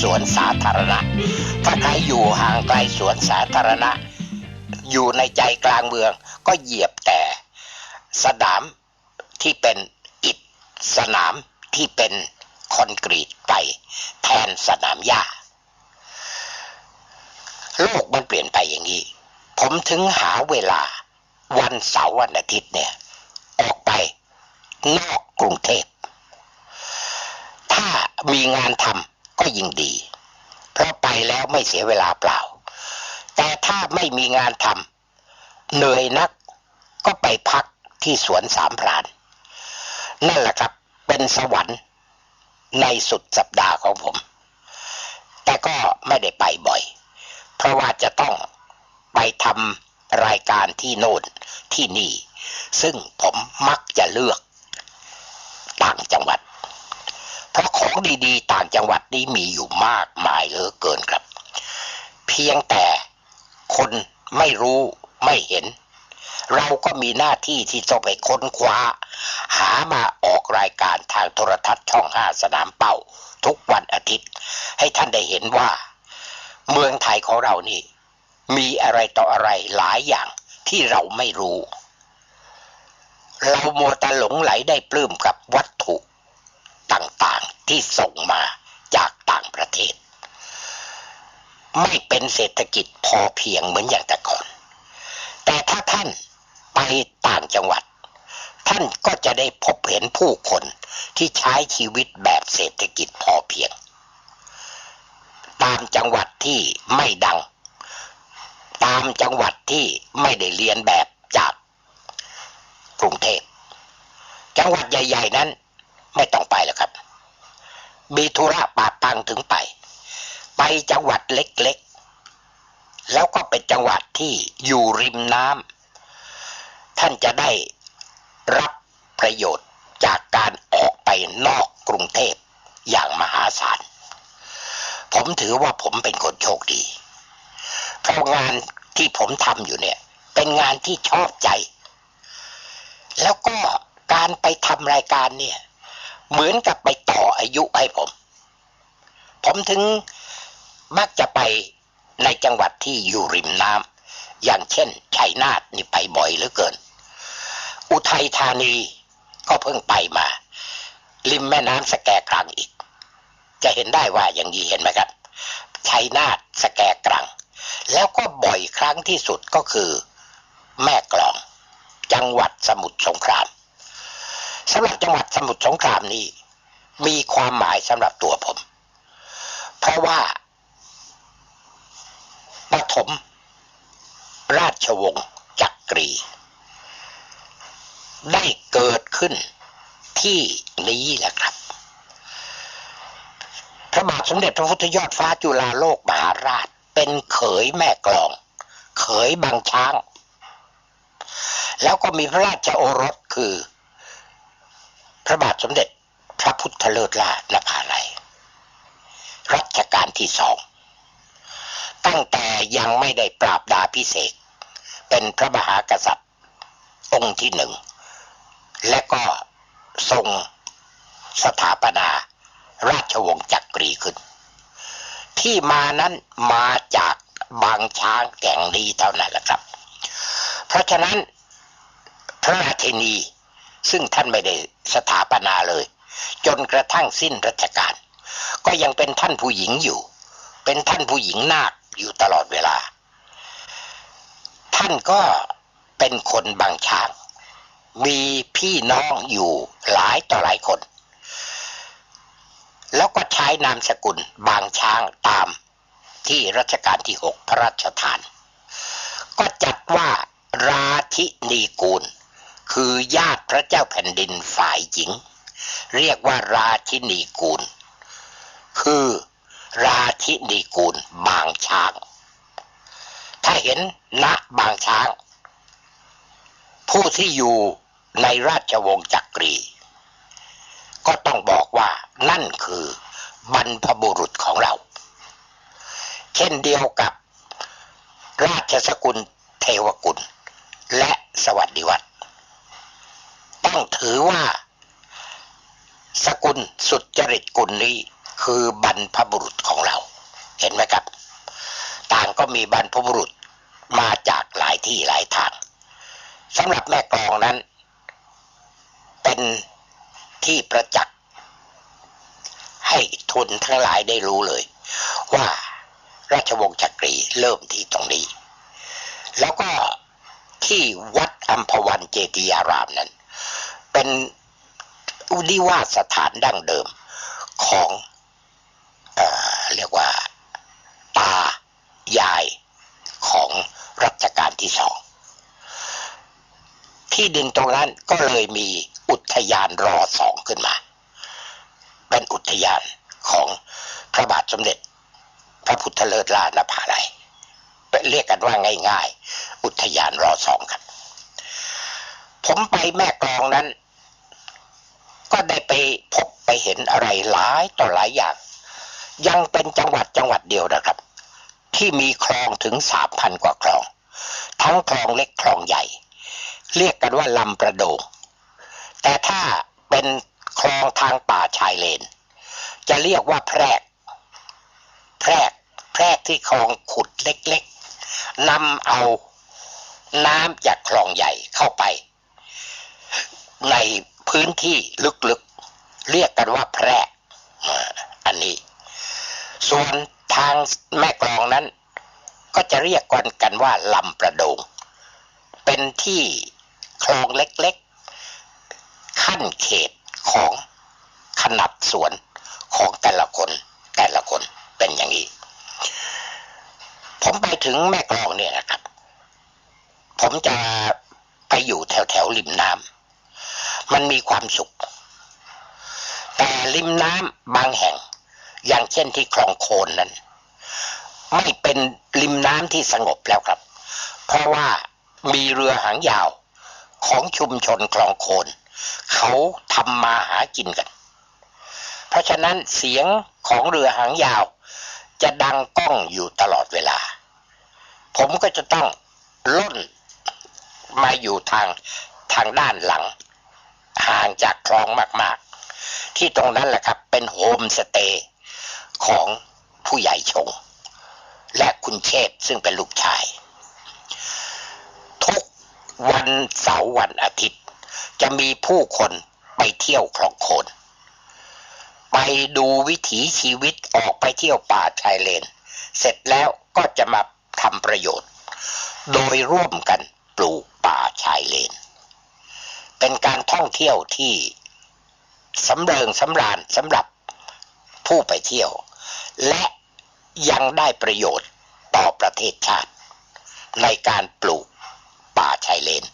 สวนสาธารณะ ถ้าใครอยู่ห่างไกลสวนสาธารณะ อยู่ในใจกลางเมือง ก็เหยียบแต่สนามที่เป็นอิฐสนามที่เป็นคอนกรีตไป แทนสนามหญ้าโลกมันเปลี่ยนไปอย่างนี้ ผมถึงหาเวลาวันเสาร์วันอาทิตย์เนี่ย ออกไปนอกกรุงเทพ ถ้ามีงานทำ ก็ยิ่งดี เพราะไปแล้วไม่เสียเวลาเปล่า แต่ถ้าไม่มีงานทำเหนื่อยนักก็ไปพักที่สวนสามพราน นั่นแหละครับเป็นสวรรค์ในสุดสัปดาห์ของผม แต่ก็ไม่ได้ไปบ่อย เพราะว่าจะต้องไปทำรายการที่โน่นที่นี่ ซึ่งผมมักจะเลือกต่างจังหวัด เพราะของดีๆ ต่างจังหวัดนี้มีอยู่มากมายเหลือเกินครับ เพียงแต่คนไม่รู้ไม่เห็น เราก็มีหน้าที่ที่จะไปค้นคว้า หามาออกรายการทางโทรทัศน์ช่องห้าสนามเป้า ทุกวันอาทิตย์ ให้ท่านได้เห็นว่า เมืองไทยของเรานี่ มีอะไรต่ออะไรหลายอย่างที่เราไม่รู้ เรามัวแต่หลงไหลได้ปลื้มกับวัตถุ ต่างๆที่ส่งมาจากต่างประเทศ ไม่เป็นเศรษฐกิจพอเพียงเหมือนอย่างแต่ก่อน แต่ถ้าท่านไปต่างจังหวัด ท่านก็จะได้พบเห็นผู้คนที่ใช้ชีวิตแบบเศรษฐกิจพอเพียง ตามจังหวัดที่ไม่ดัง ตามจังหวัดที่ไม่ได้เรียนแบบจากกรุงเทพจังหวัดใหญ่ ๆ นั้น ไม่ต้องไปแล้วครับ มีธุระปาปังถึงไป ไปจังหวัดเล็กๆ แล้วก็เป็นจังหวัดที่อยู่ริมน้ำท่านจะได้รับประโยชน์จากการออกไปนอกกรุงเทพอย่างมหาศาล ผมถือว่าผมเป็นคนโชคดี เพราะงานที่ผมทำอยู่เนี่ย เป็นงานที่ชอบใจ แล้วก็การไปทำรายการเนี่ย เหมือนกับไปต่ออายุให้ผม ผมถึงมักจะไปในจังหวัดที่อยู่ริมน้ำอย่างเช่นชัยนาทนี่ไปบ่อยเหลือเกิน อุทัยธานีก็เพิ่งไปมา ริมแม่น้ำสแกกรังอีก จะเห็นได้ว่าอย่างนี้เห็นไหมครับชัยนาทสแกกรัง แล้วก็บ่อยครั้งที่สุดก็คือ แม่กลอง จังหวัดสมุทรสงคราม สำหรับจังหวัดสมุทรสงครามนี้ มีความหมายสำหรับตัวผม เพราะว่าปฐมราชวงศ์จักรี ได้เกิดขึ้นที่นี้แหละครับ พระบาทสมเด็จพระพุทธยอดฟ้าจุฬาโลกมหาราช เป็นเขยแม่กลอง เขยบางช้าง แล้วก็มีพระราชโอรสคือ ระบาทสมเด็จพระพุทธเลิศล่านภาลัยรัชกาลที่สอง ตั้งแต่ยังไม่ได้ปราบดาพิเศษ เป็นพระมหากษัตริย์ องค์ที่หนึ่ง และก็ทรงสถาปนาราชวงศ์จักรีขึ้น ที่มานั้นมาจากบางช้างแก่งนี้เท่านั้นแหละครับ เพราะฉะนั้นพระราชินี ซึ่งท่านไม่ได้สถาปนาเลย จนกระทั่งสิ้นรัชกาลก็ยังเป็นท่านผู้หญิงอยู่ เป็นท่านผู้หญิงนาคอยู่ตลอดเวลา ท่านก็เป็นคนบางช้าง มีพี่น้องอยู่หลายต่อหลายคน แล้วก็ใช้นามสกุลบางช้างตามที่รัชกาลที่หกพระราชทาน ก็จัดว่าราธินีกูล คือญาติพระเจ้าแผ่นดินฝ่ายหญิง เรียกว่าราชินีกูล คือราธินีกูลบางช้าง ถ้าเห็นณบางช้าง ผู้ที่อยู่ในราชวงศ์จักรี ก็ต้องบอกว่านั่นคือบรรพบุรุษของเรา เช่นเดียวกับราชสกุลเทวกุล และสวัสดิวัตร ถือว่า สกุลสุดจริตกุลนี้ คือบรรพบุรุษของเรา เห็นไหมครับ ต่างก็มีบรรพบุรุษมาจากหลายที่หลายทางสำหรับแม่กลองนั้น เป็นที่ประจักษ์ให้ทุนทั้งหลายได้รู้เลย ว่าราชวงศ์จักรีเริ่มที่ตรงนี้ แล้วก็ที่วัดอัมพวันเจดียารามนั้น เป็นอุดิวาสถานดั้งเดิมของเออเรียกว่าตายายของรัชกาลที่สอง ที่ดินตรงนั้นก็เลยมีอุทยานรอสองขึ้นมา เป็นอุทยานของพระบาทสมเด็จ พระพุทธเลิศล่านภาลัยเรียกกันว่าง่าย ๆ อุทยานรอสองครับ ผมไปแม่กลองนั้น ก็ได้ไปพบไปเห็นอะไรหลายต่อหลายอย่าง ยังเป็นจังหวัดจังหวัดเดียวนะครับ ที่มีคลองถึงสามพันกว่าคลอง ทั้งคลองเล็กคลองใหญ่ เรียกกันว่าลำประโดง แต่ถ้าเป็นคลองทางป่าชายเลน จะเรียกว่าแพรก แพรก แพรกที่คลองขุดเล็กๆนำเอาน้ำจากคลองใหญ่เข้าไป ในพื้นที่ลึกๆ เรียกกันว่าแพร่อันนี้ ส่วนทางแม่กลองนั้น ก็จะเรียกกันกันว่าลำประดง เป็นที่คลองเล็กๆ ขั้นเขตของขนาดสวนของแต่ละคนแต่ละคนเป็นอย่างนี้ ผมไปถึงแม่กลองเนี่ยนะครับ ผมจะไปอยู่แถวแถวๆริมน้ำ มันมีความสุข แต่ริมน้ำบางแห่ง อย่างเช่นที่คลองโคนนั้น ไม่เป็นริมน้ำที่สงบแล้วครับ เพราะว่ามีเรือหางยาวของชุมชนคลองโคน เขาทำมาหากินกัน เพราะฉะนั้นเสียงของเรือหางยาว จะดังก้องอยู่ตลอดเวลา ผมก็จะต้องล่นมาอยู่ทางทางด้านหลัง ห่างจากคลองมาก ๆ ที่ตรงนั้นแหละครับ เป็นโฮมสเตย์ของผู้ใหญ่ชง และคุณเชษซึ่งเป็นลูกชาย ทุกวันเสาร์วันอาทิตย์ จะมีผู้คนไปเที่ยวคลองโคนไปดูวิถีชีวิตออกไปเที่ยวป่าชายเลน เสร็จแล้วก็จะมาทำประโยชน์ โดยร่วมกันปลูกป่าชายเลน เป็นการท่องเที่ยวที่สำเริงสำราญสำหรับผู้ไปเที่ยว และยังได้ประโยชน์ต่อประเทศชาติ ในการปลูกป่าชายเลน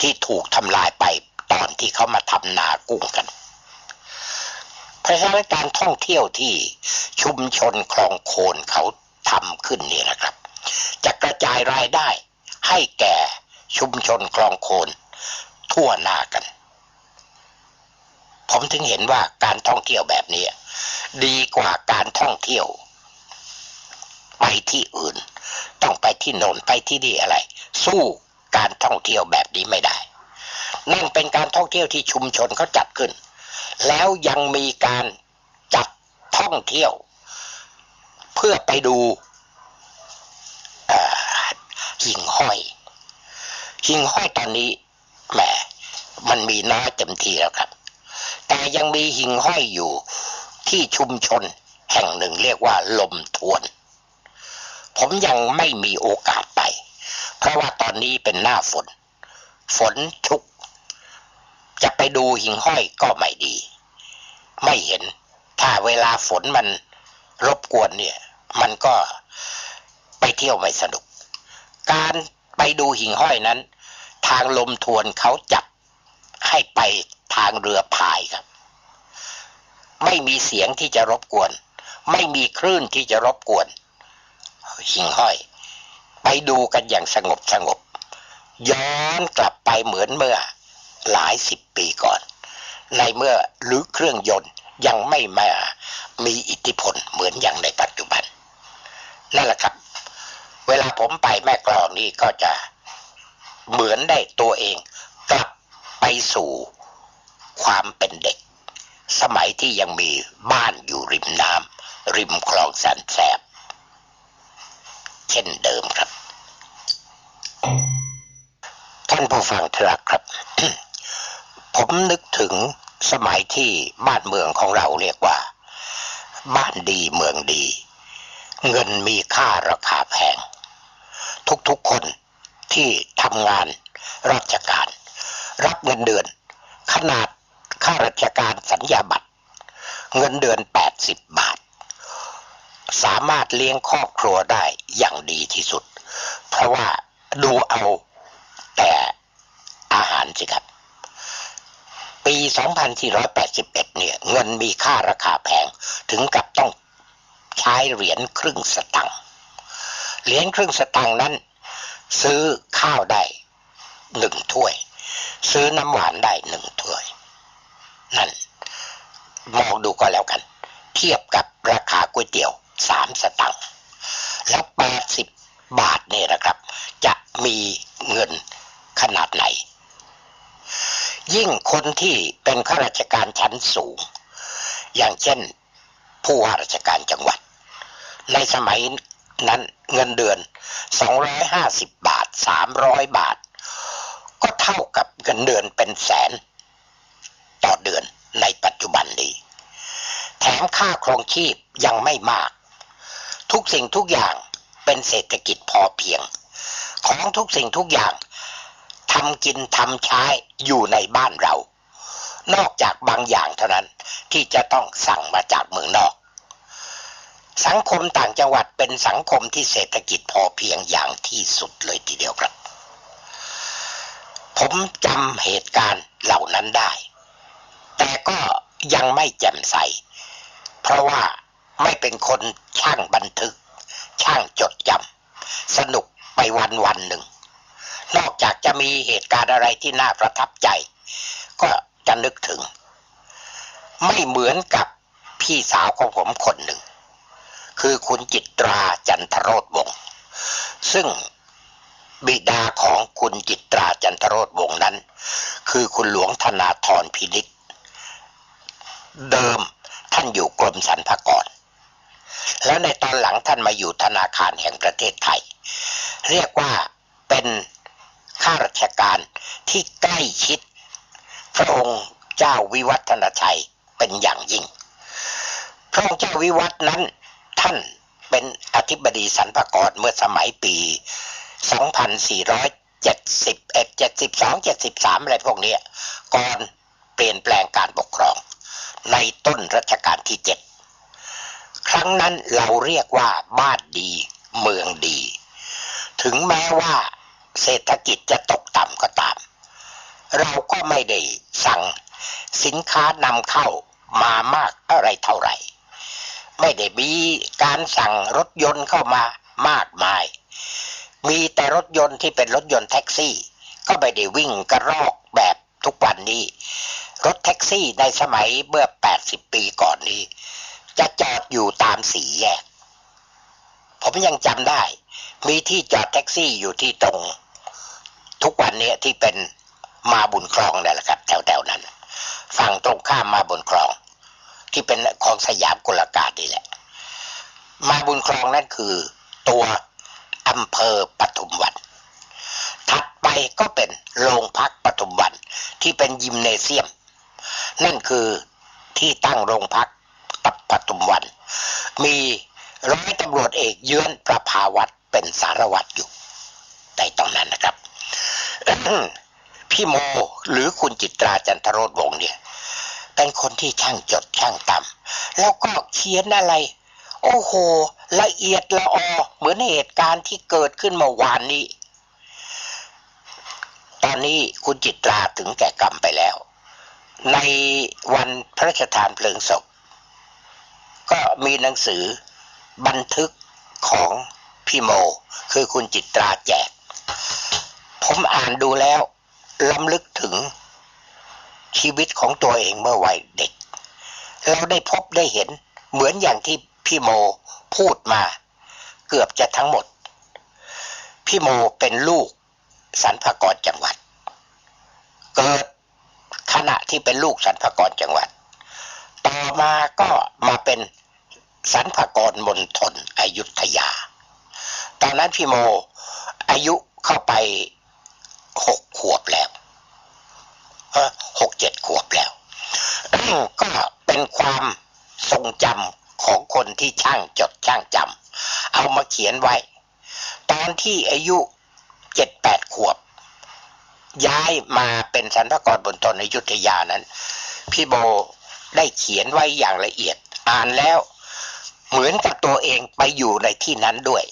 ที่ถูกทำลายไปตอนที่เขามาทำนากุ้งกัน เพราะฉะนั้นการท่องเที่ยวที่ชุมชนคลองโคนเขาทำขึ้นนี่นะครับ จะกระจายรายได้ให้แก่ชุมชนคลองโคน ทั่วหน้ากัน ผมถึงเห็นว่าการท่องเที่ยวแบบนี้ ดีกว่าการท่องเที่ยว ไปที่อื่น ต้องไปที่โนนไปที่นี่อะไร สู้การท่องเที่ยวแบบนี้ไม่ได้ นั่นเป็นการท่องเที่ยวที่ชุมชนเขาจัดขึ้น แล้วยังมีการจัดท่องเที่ยว เพื่อไปดูหิ่งห้อยหิ่งห้อยตอนนี้ แหมมันมีน้อยเต็มทีแล้วครับ แต่ยังมีหิ่งห้อยอยู่ที่ชุมชนแห่งหนึ่งเรียกว่าลมทวน ผมยังไม่มีโอกาสไป เพราะว่าตอนนี้เป็นหน้าฝน ฝนชุก จะไปดูหิ่งห้อยก็ไม่ดี ไม่เห็น ถ้าเวลาฝนมันรบกวนเนี่ย มันก็ไปเที่ยวไม่สนุก การไปดูหิ่งห้อยนั้น ทางลมทวนเขาจัดให้ไปทางเรือพายครับ ไม่มีเสียงที่จะรบกวน ไม่มีคลื่นที่จะรบกวน หิ่งห้อย ไปดูกันอย่างสงบสงบ ย้อนกลับไปเหมือนเมื่อหลายสิบปีก่อน ในเมื่อหรือเครื่องยนต์ยังไม่มามีอิทธิพลเหมือนอย่างในปัจจุบันนั่นแหละครับ เวลาผมไปแม่กลองนี่ก็จะ เหมือนได้ตัวเอง กลับไปสู่ความเป็นเด็ก สมัยที่ยังมีบ้านอยู่ริมน้ำริมคลองแสนแสบ เช่นเดิมครับ ท่านผู้ฟังที่รักครับ ผมนึกถึงสมัยที่บ้านเมืองของเราเรียกว่า บ้านดีเมืองดี เงินมีค่าราคาแพง ทุกๆคน ที่ทำงานราชการ รับเงินเดือน ขนาดค่าราชการสัญญาบัตร เงินเดือน 80 บาท สามารถเลี้ยงครอบครัวได้อย่างดีที่สุด เพราะว่าดูเอาแต่อาหารสิครับ ปี 2481 เนี่ย เงินมีค่าราคาแพงถึงกับต้องใช้เหรียญครึ่งสตังค์เหรียญครึ่งสตังค์นั้น ซื้อข้าวได้หนึ่งถ้วย ซื้อน้ำหวานได้หนึ่งถ้วย นั่น มองดูก็แล้วกัน เทียบกับราคาก๋วยเตี๋ยวสามสตังค์แล้วแปดสิบบาทเนี่ยนะครับ จะมีเงินขนาดไหน ยิ่งคนที่เป็นข้าราชการชั้นสูง อย่างเช่นผู้ว่าราชการจังหวัด ในสมัย นั้นเงินเดือน 250 บาท 300 บาท ก็เท่ากับเงินเดือนเป็นแสน ต่อเดือนในปัจจุบันนี้ แถมค่าครองชีพยังไม่มาก ทุกสิ่งทุกอย่างเป็นเศรษฐกิจพอเพียง ของทุกสิ่งทุกอย่างทำกินทำใช้อยู่ในบ้านเรา นอกจากบางอย่างเท่านั้นที่จะต้องสั่งมาจากเมืองนอก สังคมต่างจังหวัดเป็นสังคมที่เศรษฐกิจพอเพียงอย่างที่สุดเลยทีเดียวครับ ผมจำเหตุการณ์เหล่านั้นได้ แต่ก็ยังไม่แจ่มใส เพราะว่าไม่เป็นคนช่างบันทึก ช่างจดจำสนุกไปวันวันหนึ่ง นอกจากจะมีเหตุการณ์อะไรที่น่าประทับใจ ก็จะนึกถึง ไม่เหมือนกับพี่สาวของผมคนหนึ่ง คือคุณจิตราจันทรโรธวงศ์ซึ่งบิดาของคุณจิตราจันทรโรธวงศ์นั้น คือคุณหลวงธนาธรพินิษเดิมท่านอยู่กรมสรรพากรแล้วในตอนหลังท่านมาอยู่ธนาคารแห่งประเทศไทย เรียกว่าเป็นข้าราชการที่ใกล้ชิด พระองค์เจ้าวิวัฒนชัยเป็นอย่างยิ่ง พระองค์เจ้าวิวัฒนั้น ท่านเป็นอธิบดีสรรพากรเมื่อสมัยปี 2471 72 73 อะไรพวกนี้ก่อนเปลี่ยนแปลงการปกครอง ในต้นรัชกาลที่เจ็ดครั้งนั้นเราเรียกว่าบ้านดีเมืองดี ถึงแม้ว่าเศรษฐกิจจะตกต่ำก็ตาม เราก็ไม่ได้สั่งสินค้านำเข้ามามากอะไรเท่าไหร่ ไม่ได้มีการสั่งรถยนต์เข้ามามากมาย มีแต่รถยนต์ที่เป็นรถยนต์แท็กซี่ ก็ไม่ได้วิ่งกระรอกแบบทุกวันนี้ รถแท็กซี่ในสมัยเมื่อ 80 ปีก่อนนี้ จะจอดอยู่ตามสี่แยก ผมยังจำได้ มีที่จอดแท็กซี่อยู่ที่ตรง ทุกวันนี้ที่เป็นมาบุญคลองนั่นแหละครับ แถวๆนั้น ฝั่งตรงข้ามมาบุญคลอง ที่เป็นของสยามกุลกาดนี่แหละ มาบุญคลองนั่นคือ ตัวอำเภอปทุมวันถัดไปก็เป็นโรงพักปทุมวันที่เป็นยิมเนเซียม นั่นคือที่ตั้งโรงพักปัปทุมวัน มีร้อยตำรวจเอกเยื้อนประภาวัตรเป็นสารวัตรอยู่ในตอนนั้นนะครับ พี่โมหรือคุณจิตราจันทโรธวงศ์เนี่ย เป็นคนที่ช่างจดช่างตำแล้วก็เขียนอะไร โอ้โห ละเอียดละออเหมือนเหตุการณ์ที่เกิดขึ้นเมื่อวานนี้ ตอนนี้คุณจิตราถึงแก่กรรมไปแล้ว ในวันพระราชทานเพลิงศพ ก็มีหนังสือบันทึกของพี่โม คือคุณจิตราแจก ผมอ่านดูแล้วล้ำลึกถึง ชีวิตของตัวเองเมื่อวัยเด็ก เราได้พบได้เห็นเหมือนอย่างที่พี่โมพูดมา เกือบจะทั้งหมด พี่โมเป็นลูกสรรพากรจังหวัด เกิดขณะที่เป็นลูกสรรพากรจังหวัด ต่อมาก็มาเป็นสรรพากรมณฑลอยุธยา ตอนนั้นพี่โมอายุเข้าไปหกขวบแล้ว หกเจ็ดขวบแล้ว ก็เป็นความทรงจำของคนที่ช่างจดช่างจำเอามาเขียนไว้ ตอนที่อายุเจ็ดแปดขวบ ย้ายมาเป็นสรรพากรบนตนอยุทธยานั้น พี่โบได้เขียนไว้อย่างละเอียด อ่านแล้วเหมือนกับตัวเองไปอยู่ในที่นั้นด้วย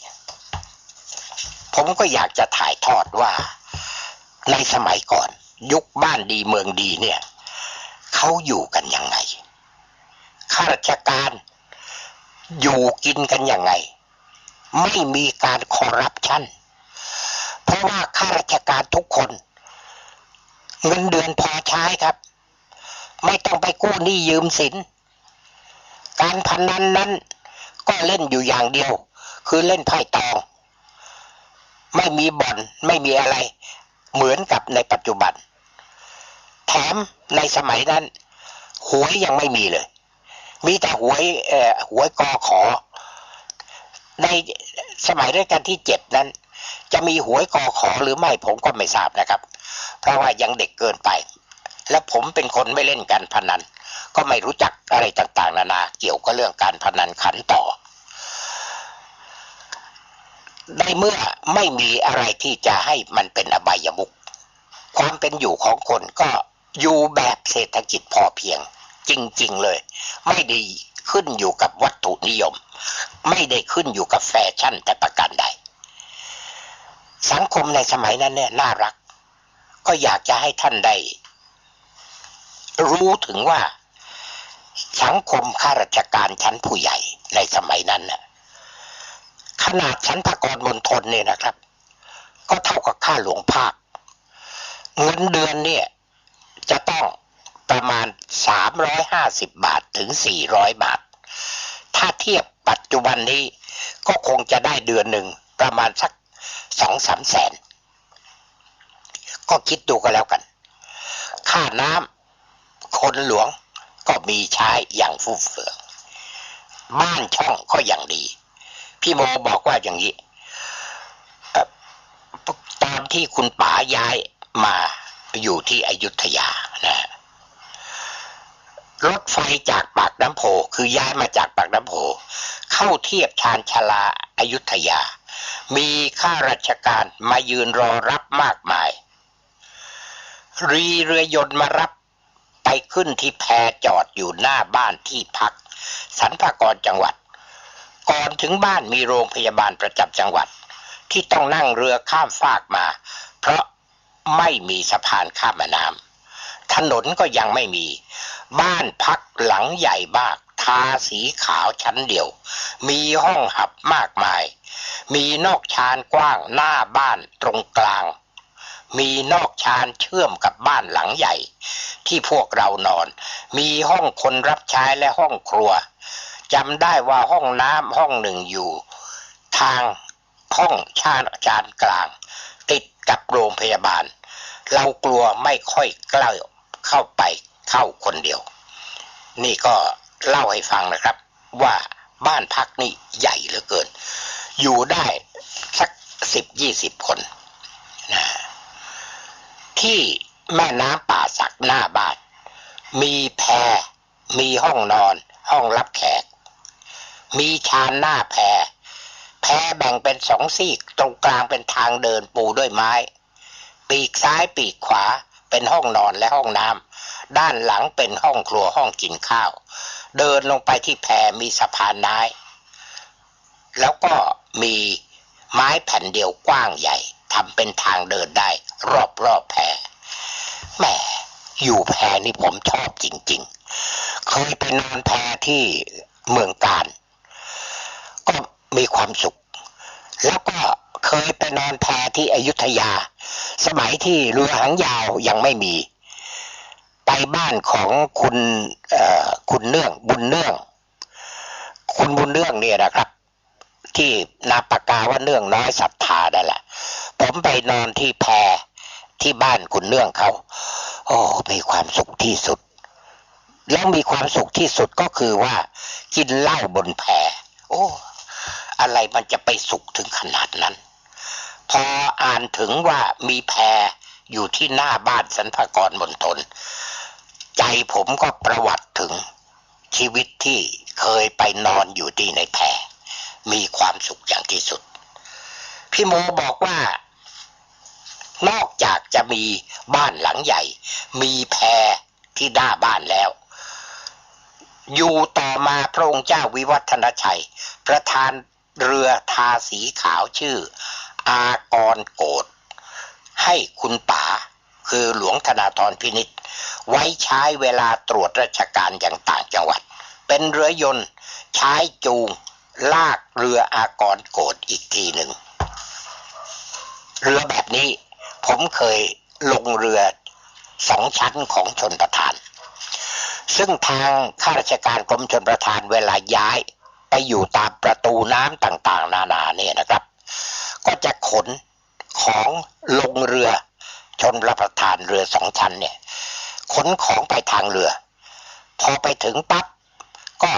ผมก็อยากจะถ่ายทอดว่าในสมัยก่อน ยุคบ้านดีเมืองดีเนี่ยเขาอยู่กันยังไงข้าราชการอยู่กินกันยังไง ไม่มีการคอร์รัปชันเพราะว่าข้าราชการทุกคนเงินเดือนพอใช้ครับ ไม่ต้องไปกู้หนี้ยืมสิน การพนันนั้น ก็เล่นอยู่อย่างเดียว คือเล่นไพ่ตอง ไม่มีบ่อนไม่มีอะไร เหมือนกับในปัจจุบัน แถมในสมัยนั้น หวยยังไม่มีเลย มีแต่หวยเอ่อหวยกอขอ ในสมัยรัชกาลที่เจ็ดนั้น จะมีหวยกอขอหรือไม่ผมก็ไม่ทราบนะครับ เพราะว่ายังเด็กเกินไป และผมเป็นคนไม่เล่นการพนัน ก็ไม่รู้จักอะไรต่างๆ นานาเกี่ยวกับเรื่องการพนันขันต่อในเมื่อไม่มีอะไรที่จะให้มันเป็นอบายมุขความเป็นอยู่ของคนก็ อยู่แบบเศรษฐกิจพอเพียง จริง ๆ เลย ไม่ได้ขึ้นอยู่กับวัตถุนิยม ไม่ได้ขึ้นอยู่กับแฟชั่นแต่ประการใด สังคมในสมัยนั้นเนี่ยน่ารัก ก็อยากจะให้ท่านได้ รู้ถึงว่าสังคมข้าราชการชั้นผู้ใหญ่ในสมัยนั้นน่ะขนาดชั้นพกรมณฑลเนี่ยนะครับ ก็เท่ากับค่าหลวงภาคเงินเดือนเนี่ย จะต้องประมาณ 350 บาทถึง 400 บาท ถ้าเทียบปัจจุบันนี้ก็คงจะได้เดือนหนึ่งประมาณสักสองสามแสน ก็คิดดูก็แล้วกัน ค่าน้ำคนหลวงก็มีใช้อย่างฟุ่มเฟือยบ้านช่องก็อย่างดี พี่โมบอกว่าอย่างนี้ตอนที่คุณป๋าย้ายมา อยู่ที่อยุธยานะฮะรถไฟจากปากน้ำโพคือย้ายมาจากปากน้ำโพเข้าเทียบชานชาลาอายุทยา มีข้าราชการมายืนรอรับมากมาย รีเรือยนต์มารับไปขึ้นที่แพจอดอยู่หน้าบ้านที่พักสรรพากรจังหวัด ก่อนถึงบ้านมีโรงพยาบาลประจำจังหวัด ที่ต้องนั่งเรือข้ามฟากมา เพราะ ไม่มีสะพานข้ามแม่น้ำถนนก็ยังไม่มี บ้านพักหลังใหญ่มาก ทาสีขาวชั้นเดียว มีห้องหับมากมาย มีนอกชานกว้างหน้าบ้านตรงกลาง มีนอกชานเชื่อมกับบ้านหลังใหญ่ ที่พวกเรานอน มีห้องคนรับใช้และห้องครัวจำได้ว่าห้องน้ำห้องหนึ่งอยู่ ทางห้องชานจานกลาง ติดกับโรงพยาบาล เรากลัวไม่ค่อยกล้าเข้าไปเข้าคนเดียว นี่ก็เล่าให้ฟังนะครับ ว่าบ้านพักนี่ใหญ่เหลือเกิน อยู่ได้สักสิบยี่สิบคนนะที่แม่น้ำป่าสักหน้าบ้านมีแพร มีห้องนอน ห้องรับแขก มีชานหน้าแพร แพรแบ่งเป็นสองซีก ตรงกลางเป็นทางเดินปูด้วยไม้ ปีกซ้ายปีกขวาเป็นห้องนอนและห้องน้ำด้านหลังเป็นห้องครัวห้องกินข้าว เดินลงไปที่แพมีสะพานไม้แล้วก็มีไม้แผ่นเดียวกว้างใหญ่ทำเป็นทางเดินได้ รอบรอบแพแหมอยู่แพนี่ผมชอบจริง ๆ เคยไปนอนแพที่เมืองการ ก็มีความสุข แล้วก็ เคยไปนอนแพที่อยุธยา สมัยที่เรือหางยาวยังไม่มี ไปบ้านของคุณคุณเนื่องบุญเนื่อง คุณบุญเนื่องเนี่ยนะครับ ที่นาปากกาว่าเนื่องน้อยศรัทธานั่นแหละ ผมไปนอนที่แพที่บ้านคุณเนื่องเขาโอ้มีความสุขที่สุด แล้วมีความสุขที่สุดก็คือว่า กินเหล้าบนแพโอ้อะไรมันจะไปสุขถึงขนาดนั้น พออ่านถึงว่ามีแพรอยู่ที่หน้าบ้านสรรพากรมณฑลใจผมก็ประวัติถึงชีวิตที่เคยไปนอนอยู่ที่ในแพรมีความสุขอย่างที่สุด พี่โมบอกว่า นอกจากจะมีบ้านหลังใหญ่ มีแพรที่หน้าบ้านแล้ว อยู่ต่อมาพระองค์เจ้าวิวัฒนชัย ประธานเรือทาสีขาวชื่อ อากรโกดให้คุณป๋าคือหลวงธนาธรพินิษไว้ใช้เวลาตรวจราชการอย่างต่างจังหวัด เป็นเรือยนต์ใช้จูง ลากเรืออากรโกดอีกทีหนึ่ง เรือแบบนี้ผมเคยลงเรือสองชั้นของชนประทาน ซึ่งทางข้าราชการกรมชนประทานเวลาย้ายไปอยู่ตามประตูน้ำต่างๆ นานาเนี่ยนะครับ ก็จะขนของลงเรือชนรับประทานเรือสองชั้นเนี่ยขนของไปทางเรือ พอไปถึงปั๊บก็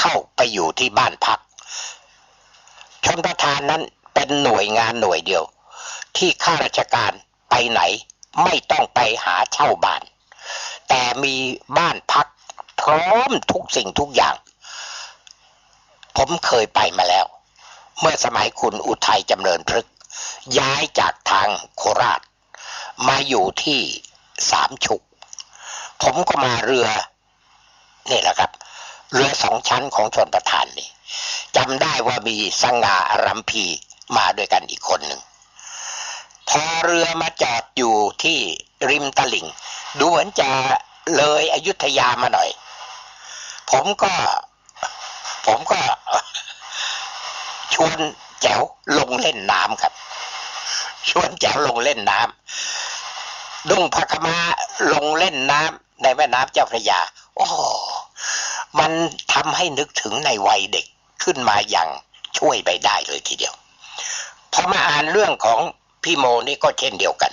เข้าไปอยู่ที่บ้านพัก ชนประทานนั้นเป็นหน่วยงานหน่วยเดียว ที่ข้าราชการไปไหนไม่ต้องไปหาเช่าบ้าน แต่มีบ้านพักพร้อมทุกสิ่งทุกอย่าง ผมเคยไปมาแล้ว เมื่อสมัยคุณอุทัยจำเริญพฤกษ์ย้ายจากทางโคราช มาอยู่ที่สามฉุก ผมก็มาเรือนี่แหละครับ เรือสองชั้นของชนประธานนี่จำได้ว่ามีสง่าอารัมพีมาด้วยกันอีกคนหนึ่งพอเรือมาจอดอยู่ที่ริมตลิ่ง ดูเหมือนจะเลยอยุธยามาหน่อย ผมก็ ผมก็ ชวนแจ๋วลงเล่นน้ำครับ ชวนแจ๋วลงเล่นน้ำดุงพักมาลงเล่นน้ำในแม่น้ำเจ้าพระยา โอ้มันทำให้นึกถึงในวัยเด็กขึ้นมาอย่างช่วยไปได้เลยทีเดียวพอมาอ่านเรื่องของพี่โมนี่ก็เช่นเดียวกัน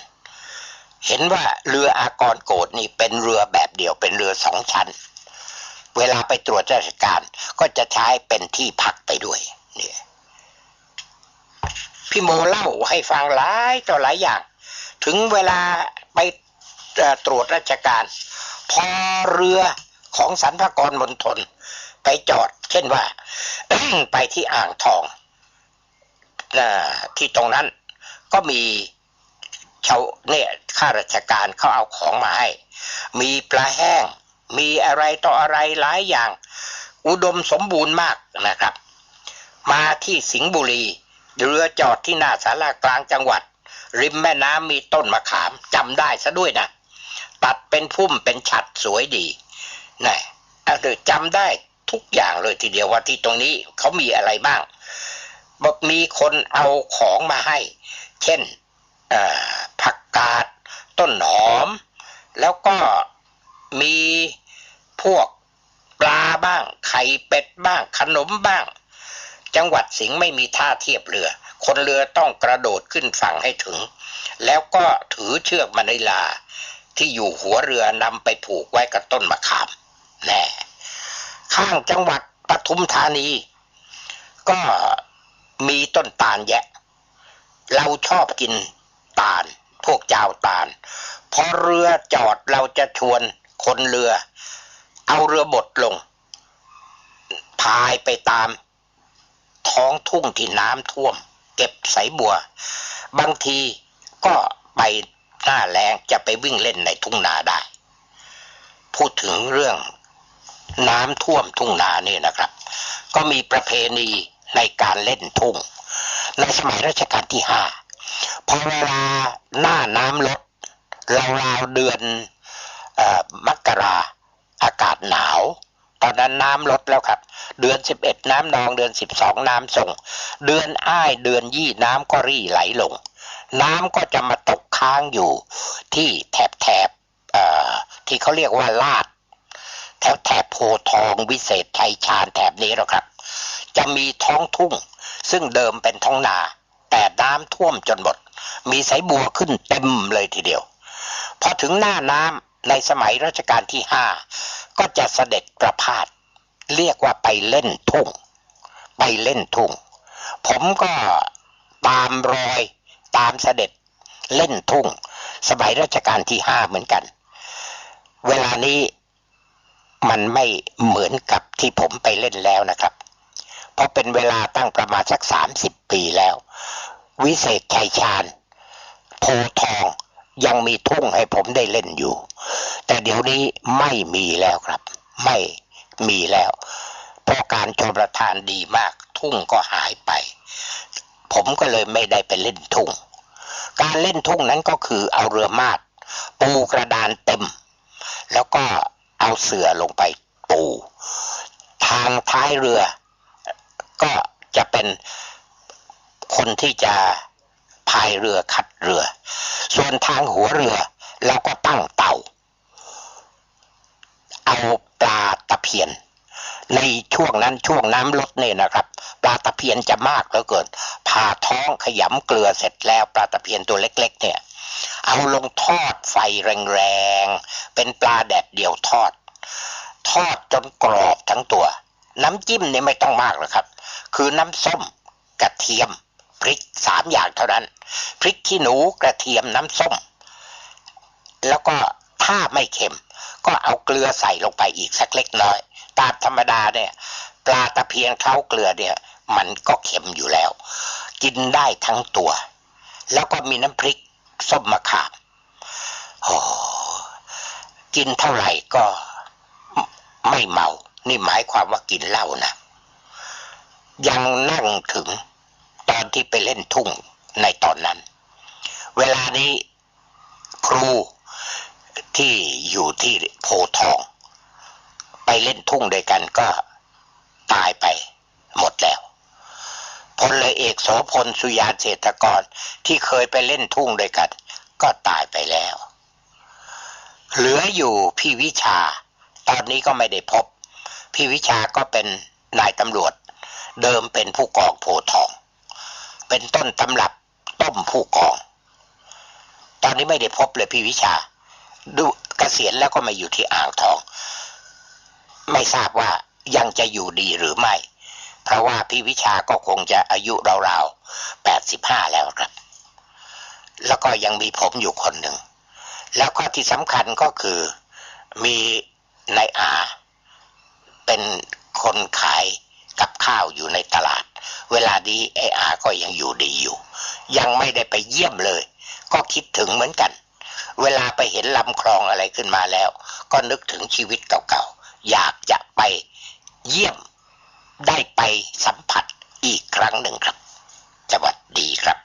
เห็นว่าเรืออากรโกดนี่เป็นเรือแบบเดียวเป็นเรือสองชั้น เวลาไปตรวจราชการก็จะใช้เป็นที่พักไปด้วยเนี่ย พี่โมเล่าให้ฟังหลายต่อหลายอย่าง ถึงเวลาไปตรวจราชการ พอเรือของสรรพากรมณฑลไปจอด เช่นว่า ไปที่อ่างทองที่ตรงนั้นก็มีชาวเนี่ยข้าราชการเขาเอาของมาให้ มีปลาแห้ง มีอะไรต่ออะไรหลายอย่าง อุดมสมบูรณ์มากนะครับ มาที่สิงห์บุรี เรือจอดที่หน้าสารากลางจังหวัด ริมแม่น้ำมีต้นมะขามจำได้ซะด้วยนะ ตัดเป็นพุ่มเป็นฉัดสวยดีนะเอาเถอจำได้ทุกอย่างเลยทีเดียวว่าที่ตรงนี้เขามีอะไรบ้างบอกมีคนเอาของมาให้ เช่นผักกาด ต้นหอม แล้วก็มีพวกปลาบ้าง ไข่เป็ดบ้าง ขนมบ้าง จังหวัดสิงห์ไม่มีท่าเทียบเรือ คนเรือต้องกระโดดขึ้นฝั่งให้ถึง แล้วก็ถือเชือกมาในลา ที่อยู่หัวเรือนำไปผูกไว้กับต้นมะขามแน่ข้างจังหวัดปทุมธานี ก็มีต้นตาลแยะ เราชอบกินตาล พวกเจ้าตาล พอเรือจอดเราจะชวนคนเรือ เอาเรือบดลง พายไปตาม ท้องทุ่งที่น้ำท่วม เก็บสายบัว บางทีก็ไปหน้าแรงจะไปวิ่งเล่นในทุ่งนาได้ พูดถึงเรื่องน้ำท่วมทุ่งนาเนี่ยนะครับ ก็มีประเพณีในการเล่นทุ่ง ในสมัยรัชกาลที่ห้าพอเวลาหน้าน้ำลดราวๆเดือนอมกราอากาศหนาว ตอนนั้นน้ำลดแล้วครับ เดือนสิบเอ็ดน้ำนองเดือนสิบสองน้ำส่ง เดือนอ้ายเดือนยี่น้ำก็รี่ไหลลง น้ำก็จะมาตกค้างอยู่ ที่แถบแถบที่เขาเรียกว่าลาดแถวแถบโพทองวิเศษชัยชาญแถบนี้หรอกครับ จะมีท้องทุ่ง ซึ่งเดิมเป็นท้องนา แต่น้ำท่วมจนหมด มีสายบัวขึ้นเต็มเลยทีเดียว พอถึงหน้าน้ำ ในสมัยรัชกาลที่ห้าก็จะเสด็จประพาสเรียกว่าไปเล่นทุ่ง ไปเล่นทุ่ง ผมก็ตามรอยตามเสด็จเล่นทุ่ง สมัยรัชกาลที่ห้าเหมือนกัน เวลานี้มันไม่เหมือนกับที่ผมไปเล่นแล้วนะครับ เพราะเป็นเวลาตั้งประมาณสักสามสิบปีแล้ว วิเศษชัยชาญโพทอง ยังมีทุ่งให้ผมได้เล่นอยู่ แต่เดี๋ยวนี้ไม่มีแล้วครับ ไม่มีแล้ว เพราะการชมประทานดีมาก ทุ่งก็หายไป ผมก็เลยไม่ได้ไปเล่นทุ่ง การเล่นทุ่งนั้นก็คือเอาเรือมาดปูกระดานเต็ม แล้วก็เอาเสือลงไปปู ทางท้ายเรือ ก็จะเป็นคนที่จะ พายเรือขัดเรือ ส่วนทางหัวเรือเราก็ตั้งเต่า เอาปลาตะเพียน ในช่วงนั้นช่วงน้ำลดเนี่ยนะครับ ปลาตะเพียนจะมากเหลือเกินผ่าท้องขยำเกลือเสร็จแล้วปลาตะเพียนตัวเล็ก ๆ เนี่ย เอาลงทอดไฟแรงๆเป็นปลาแดดเดียวทอด ทอดจนกรอบทั้งตัว น้ำจิ้มเนี่ยไม่ต้องมากหรอกครับ คือน้ำส้มกระเทียมพริกสามอย่างเท่านั้น พริกขี้หนูกระเทียมน้ำส้ม แล้วก็ถ้าไม่เค็ม ก็เอาเกลือใส่ลงไปอีกสักเล็กน้อย ตามธรรมดาเนี่ยปลาตะเพียนเคล้าเกลือเนี่ย มันก็เค็มอยู่แล้ว กินได้ทั้งตัว แล้วก็มีน้ำพริกส้มมะขามโอ้กินเท่าไหร่ก็ไม่เมา นี่หมายความว่ากินเหล้านะ ยังนั่งถึงตอนที่ไปเล่นทุ่ง ในตอนนั้น เวลานี้ครูที่อยู่ที่โพทอง ไปเล่นทุ่งด้วยกันก็ตายไปหมดแล้วพลเอกโสพลสุยานเศรษฐกรที่เคยไปเล่นทุ่งด้วยกัน ก็ตายไปแล้ว เหลืออยู่พี่วิชา ตอนนี้ก็ไม่ได้พบ พี่วิชาก็เป็นนายตำรวจ เดิมเป็นผู้กองโพทอง เป็นต้นตำรับ ต้มผู้กอง ตอนนี้ไม่ได้พบเลยพี่วิชา ดูเกษียณแล้วก็มาอยู่ที่อ่างทอง ไม่ทราบว่ายังจะอยู่ดีหรือไม่ เพราะว่าพี่วิชาก็คงจะอายุราวๆแปดสิบห้าแล้วครับ แล้วก็ยังมีผมอยู่คนหนึ่ง แล้วก็ที่สำคัญก็คือมีนายอา เป็นคนขาย กับข้าวอยู่ในตลาด เวลานี้ไออาก็ยังอยู่ดีอยู่ ยังไม่ได้ไปเยี่ยมเลย ก็คิดถึงเหมือนกัน เวลาไปเห็นลำคลองอะไรขึ้นมาแล้ว ก็นึกถึงชีวิตเก่าๆ อยากจะไปเยี่ยมได้ไปสัมผัสอีกครั้งหนึ่งครับสวัสดีครับ